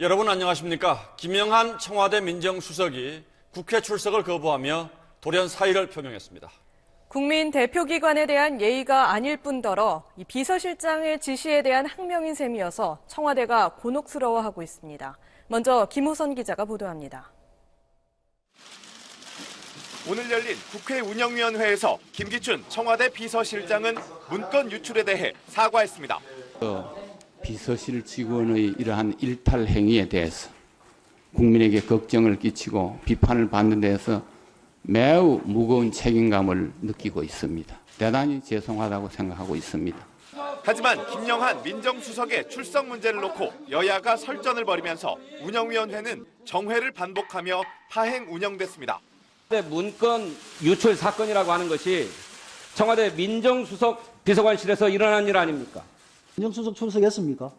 여러분 안녕하십니까? 김영한 청와대 민정수석이 국회 출석을 거부하며 돌연 사의를 표명했습니다. 국민 대표기관에 대한 예의가 아닐 뿐더러 이 비서실장의 지시에 대한 항명인 셈이어서 청와대가 곤혹스러워하고 있습니다. 먼저 김호선 기자가 보도합니다. 오늘 열린 국회 운영위원회에서 김기춘 청와대 비서실장은 문건 유출에 대해 사과했습니다. 비서실 직원의 이러한 일탈 행위에 대해서 국민에게 걱정을 끼치고 비판을 받는 데서 매우 무거운 책임감을 느끼고 있습니다. 대단히 죄송하다고 생각하고 있습니다. 하지만 김영한 민정수석의 출석 문제를 놓고 여야가 설전을 벌이면서 운영위원회는 정회를 반복하며 파행 운영됐습니다. 청와대 문건 유출 사건이라고 하는 것이 청와대 민정수석 비서관실에서 일어난 일 아닙니까? 민정수석 출석했습니까?